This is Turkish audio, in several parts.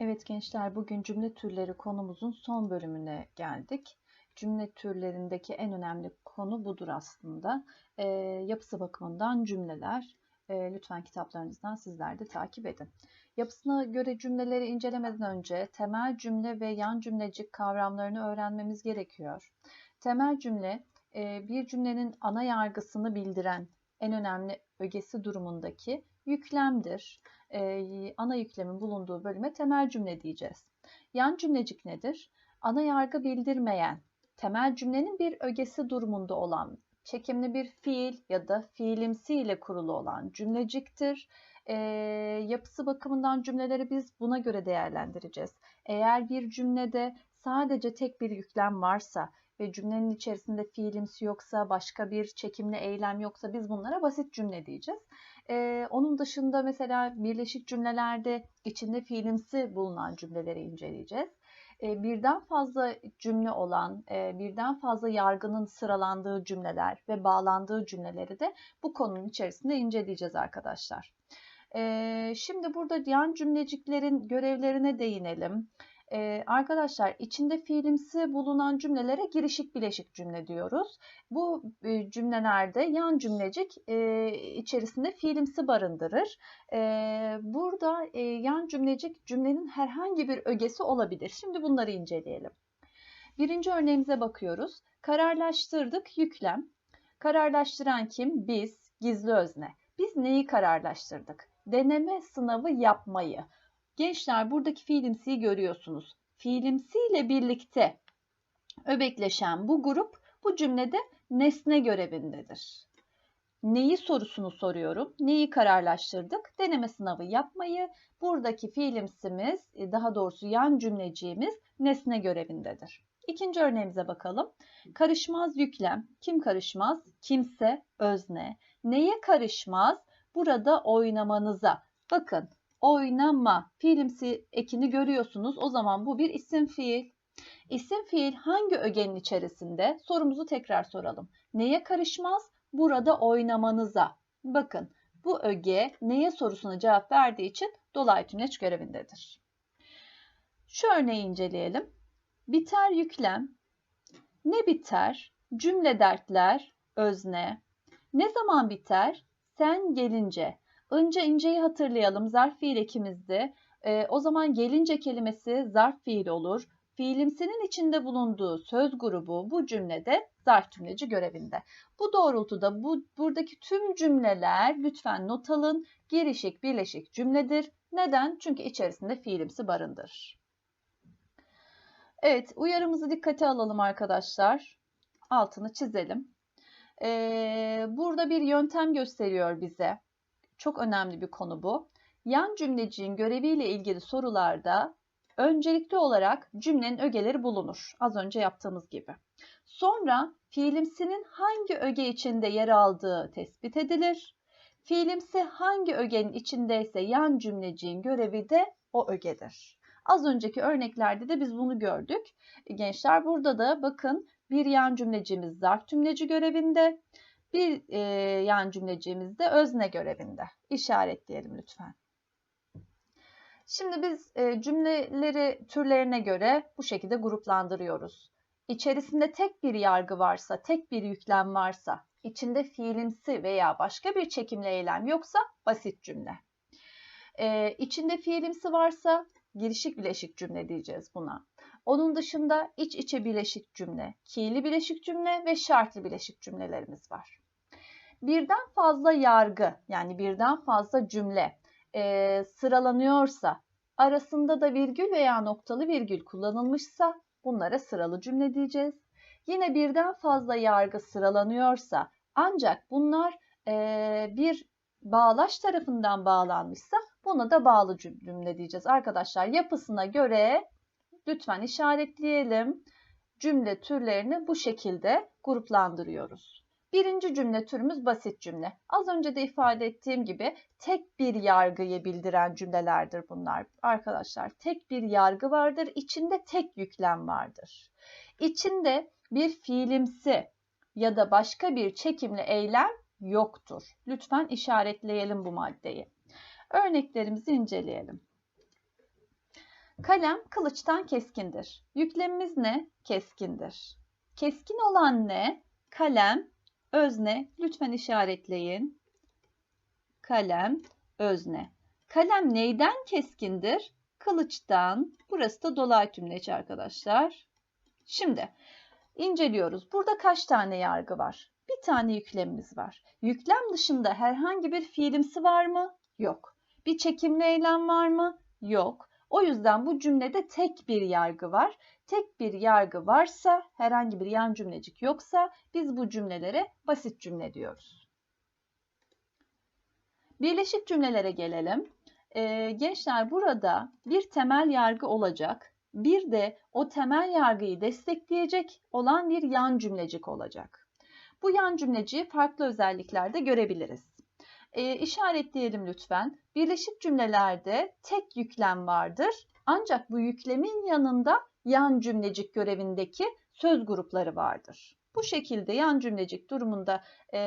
Evet gençler bugün cümle türleri konumuzun son bölümüne geldik. Cümle türlerindeki en önemli konu budur aslında. E, yapısı bakımından cümleler. E, lütfen kitaplarınızdan sizler de takip edin. Yapısına göre cümleleri incelemeden önce temel cümle ve yan cümlecik kavramlarını öğrenmemiz gerekiyor. Temel cümle e, bir cümlenin ana yargısını bildiren en önemli ögesi durumundaki yüklemdir e, ana yüklemin bulunduğu bölüme temel cümle diyeceğiz. Yan cümlecik nedir? Ana yargı bildirmeyen, temel cümlenin bir ögesi durumunda olan, çekimli bir fiil ya da fiilimsi ile kurulu olan cümleciktir. E, yapısı bakımından cümleleri biz buna göre değerlendireceğiz. Eğer bir cümlede sadece tek bir yüklem varsa ve cümlenin içerisinde fiilimsi yoksa, başka bir çekimli eylem yoksa biz bunlara basit cümle diyeceğiz. Ee, onun dışında mesela birleşik cümlelerde içinde fiilimsi bulunan cümleleri inceleyeceğiz. Ee, birden fazla cümle olan, e, birden fazla yargının sıralandığı cümleler ve bağlandığı cümleleri de bu konunun içerisinde inceleyeceğiz arkadaşlar. Ee, şimdi burada yan cümleciklerin görevlerine değinelim. Ee, arkadaşlar içinde fiilimsi bulunan cümlelere girişik bileşik cümle diyoruz. Bu e, cümlelerde yan cümlecik e, içerisinde fiilimsi barındırır. E, burada e, yan cümlecik cümlenin herhangi bir ögesi olabilir. Şimdi bunları inceleyelim. Birinci örneğimize bakıyoruz. Kararlaştırdık yüklem. Kararlaştıran kim? Biz, gizli özne. Biz neyi kararlaştırdık? Deneme sınavı yapmayı. Gençler buradaki fiilimsiyi görüyorsunuz. Fiilimsi ile birlikte öbekleşen bu grup bu cümlede nesne görevindedir. Neyi sorusunu soruyorum. Neyi kararlaştırdık? Deneme sınavı yapmayı. Buradaki fiilimsimiz, e, daha doğrusu yan cümleciğimiz nesne görevindedir. İkinci örneğimize bakalım. Karışmaz yüklem. Kim karışmaz? Kimse, özne. Neye karışmaz? Burada oynamanıza. Bakın oynama fiilimsi ekini görüyorsunuz. O zaman bu bir isim fiil. İsim fiil hangi ögenin içerisinde? Sorumuzu tekrar soralım. Neye karışmaz? Burada oynamanıza. Bakın bu öge neye sorusuna cevap verdiği için dolay tümleç görevindedir. Şu örneği inceleyelim. Biter yüklem. Ne biter? Cümle dertler, özne. Ne zaman biter? Sen gelince. Önce inceyi hatırlayalım. Zarf fiil ekimizdi. E, o zaman gelince kelimesi zarf fiil olur. Fiilimsinin içinde bulunduğu söz grubu bu cümlede zarf cümleci görevinde. Bu doğrultuda bu buradaki tüm cümleler lütfen not alın. Girişik birleşik cümledir. Neden? Çünkü içerisinde fiilimsi barındırır. Evet, uyarımızı dikkate alalım arkadaşlar. Altını çizelim. Ee, burada bir yöntem gösteriyor bize. Çok önemli bir konu bu. Yan cümleciğin göreviyle ilgili sorularda öncelikli olarak cümlenin ögeleri bulunur. Az önce yaptığımız gibi. Sonra fiilimsinin hangi öge içinde yer aldığı tespit edilir. Fiilimsi hangi ögenin içindeyse yan cümleciğin görevi de o ögedir. Az önceki örneklerde de biz bunu gördük. Gençler burada da bakın bir yan cümlecimiz zarf cümleci görevinde. Bir e, yan cümleciğimiz de özne görevinde. İşaretleyelim lütfen. Şimdi biz e, cümleleri türlerine göre bu şekilde gruplandırıyoruz. İçerisinde tek bir yargı varsa, tek bir yüklem varsa, içinde fiilimsi veya başka bir çekimli eylem yoksa basit cümle. Ee, içinde fiilimsi varsa girişik bileşik cümle diyeceğiz buna. Onun dışında iç içe bileşik cümle, ki'li bileşik cümle ve şartlı bileşik cümlelerimiz var. Birden fazla yargı yani birden fazla cümle e, sıralanıyorsa, arasında da virgül veya noktalı virgül kullanılmışsa bunlara sıralı cümle diyeceğiz. Yine birden fazla yargı sıralanıyorsa ancak bunlar e, bir bağlaç tarafından bağlanmışsa buna da bağlı cümle diyeceğiz. Arkadaşlar yapısına göre lütfen işaretleyelim. Cümle türlerini bu şekilde gruplandırıyoruz. Birinci cümle türümüz basit cümle. Az önce de ifade ettiğim gibi tek bir yargıyı bildiren cümlelerdir bunlar. Arkadaşlar tek bir yargı vardır, içinde tek yüklem vardır. İçinde bir fiilimsi ya da başka bir çekimli eylem yoktur. Lütfen işaretleyelim bu maddeyi. Örneklerimizi inceleyelim. Kalem kılıçtan keskindir. Yüklemimiz ne? Keskindir. Keskin olan ne? Kalem, özne. Lütfen işaretleyin. Kalem, özne. Kalem neyden keskindir? Kılıçtan. Burası da dolay tümleç arkadaşlar. Şimdi inceliyoruz. Burada kaç tane yargı var? Bir tane yüklemimiz var. Yüklem dışında herhangi bir fiilimsi var mı? Yok. Bir çekimli eylem var mı? Yok. O yüzden bu cümlede tek bir yargı var. Tek bir yargı varsa, herhangi bir yan cümlecik yoksa biz bu cümlelere basit cümle diyoruz. Birleşik cümlelere gelelim. Ee, gençler burada bir temel yargı olacak. Bir de o temel yargıyı destekleyecek olan bir yan cümlecik olacak. Bu yan cümleciyi farklı özelliklerde görebiliriz. E, işaretleyelim lütfen. Birleşik cümlelerde tek yüklem vardır. Ancak bu yüklemin yanında yan cümlecik görevindeki söz grupları vardır. Bu şekilde yan cümlecik durumunda e,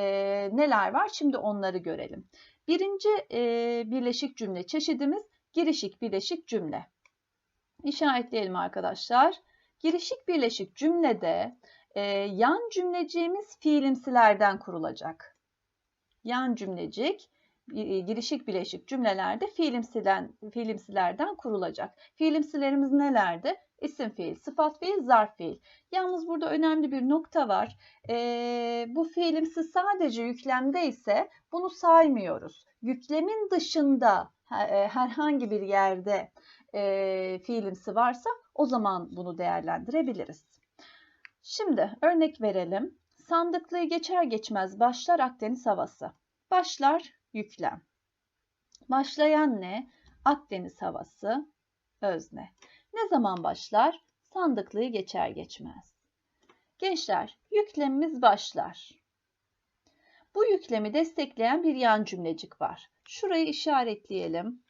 neler var? Şimdi onları görelim. Birinci e, birleşik cümle çeşidimiz girişik birleşik cümle. İşaretleyelim arkadaşlar. Girişik birleşik cümlede e, yan cümleciğimiz fiilimsilerden kurulacak. Yan cümlecik e, girişik bileşik cümlelerde fiilimsilen, fiilimsilerden kurulacak. Fiilimsilerimiz nelerde? İsim fiil, sıfat fiil, zarf fiil. Yalnız burada önemli bir nokta var. E, bu fiilimsi sadece yüklemde ise bunu saymıyoruz. Yüklemin dışında e, herhangi bir yerde e, fiilimsi varsa o zaman bunu değerlendirebiliriz. Şimdi örnek verelim. Sandıklığı geçer geçmez başlar Akdeniz havası. Başlar yüklem. Başlayan ne? Akdeniz havası, özne. Ne zaman başlar? Sandıklığı geçer geçmez. Gençler, yüklemimiz başlar. Bu yüklemi destekleyen bir yan cümlecik var. Şurayı işaretleyelim.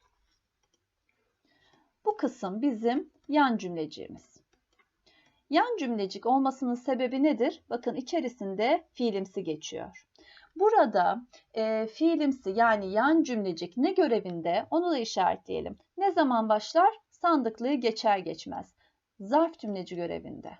Bu kısım bizim yan cümleciğimiz. Yan cümlecik olmasının sebebi nedir? Bakın içerisinde fiilimsi geçiyor. Burada e, fiilimsi yani yan cümlecik ne görevinde onu da işaretleyelim. Ne zaman başlar? Sandıklığı geçer geçmez. Zarf cümleci görevinde.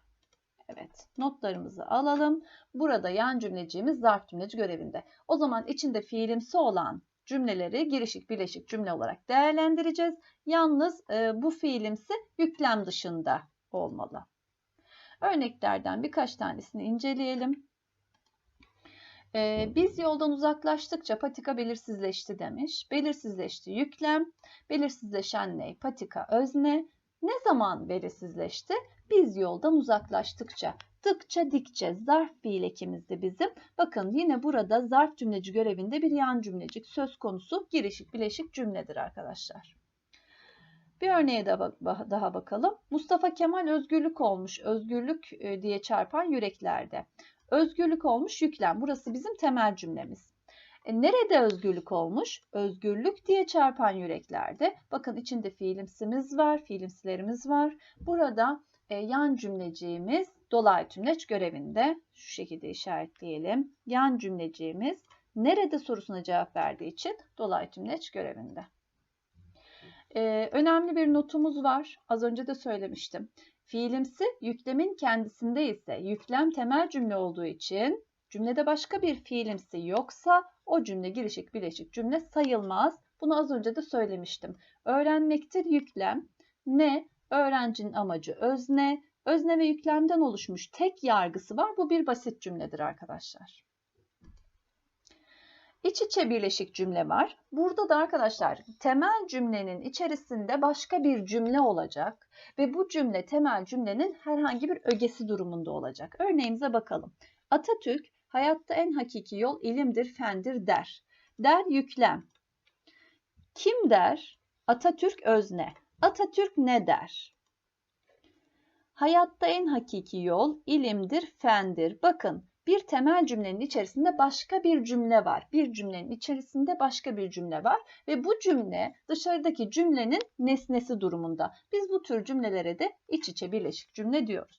Evet notlarımızı alalım. Burada yan cümleciğimiz zarf cümleci görevinde. O zaman içinde fiilimsi olan cümleleri girişik birleşik cümle olarak değerlendireceğiz. Yalnız e, bu fiilimsi yüklem dışında olmalı. Örneklerden birkaç tanesini inceleyelim. Ee, biz yoldan uzaklaştıkça patika belirsizleşti demiş. Belirsizleşti yüklem, belirsizleşen ne? Patika özne. Ne zaman belirsizleşti? Biz yoldan uzaklaştıkça. Tıkça dikçe zarf fiil ekimizdi bizim. Bakın yine burada zarf cümleci görevinde bir yan cümlecik söz konusu girişik bileşik cümledir arkadaşlar. Bir örneğe daha bakalım. Mustafa Kemal özgürlük olmuş. Özgürlük e, diye çarpan yüreklerde. Özgürlük olmuş yüklem. Burası bizim temel cümlemiz. E, nerede özgürlük olmuş? Özgürlük diye çarpan yüreklerde. Bakın içinde fiilimsimiz var, fiilimsilerimiz var. Burada e, yan cümleciğimiz dolay tümleç görevinde. Şu şekilde işaretleyelim. Yan cümleciğimiz nerede sorusuna cevap verdiği için dolay tümleç görevinde. Ee, önemli bir notumuz var. Az önce de söylemiştim. Fiilimsi yüklemin kendisinde ise yüklem temel cümle olduğu için cümlede başka bir fiilimsi yoksa o cümle girişik bileşik cümle sayılmaz. Bunu az önce de söylemiştim. Öğrenmektir yüklem. Ne? Öğrencinin amacı özne. Özne ve yüklemden oluşmuş tek yargısı var. Bu bir basit cümledir arkadaşlar. İç içe birleşik cümle var. Burada da arkadaşlar temel cümlenin içerisinde başka bir cümle olacak ve bu cümle temel cümlenin herhangi bir ögesi durumunda olacak. Örneğimize bakalım. Atatürk hayatta en hakiki yol ilimdir, fendir der. Der yüklem. Kim der? Atatürk özne. Atatürk ne der? Hayatta en hakiki yol ilimdir, fendir. Bakın bir temel cümlenin içerisinde başka bir cümle var. Bir cümlenin içerisinde başka bir cümle var ve bu cümle dışarıdaki cümlenin nesnesi durumunda. Biz bu tür cümlelere de iç içe birleşik cümle diyoruz.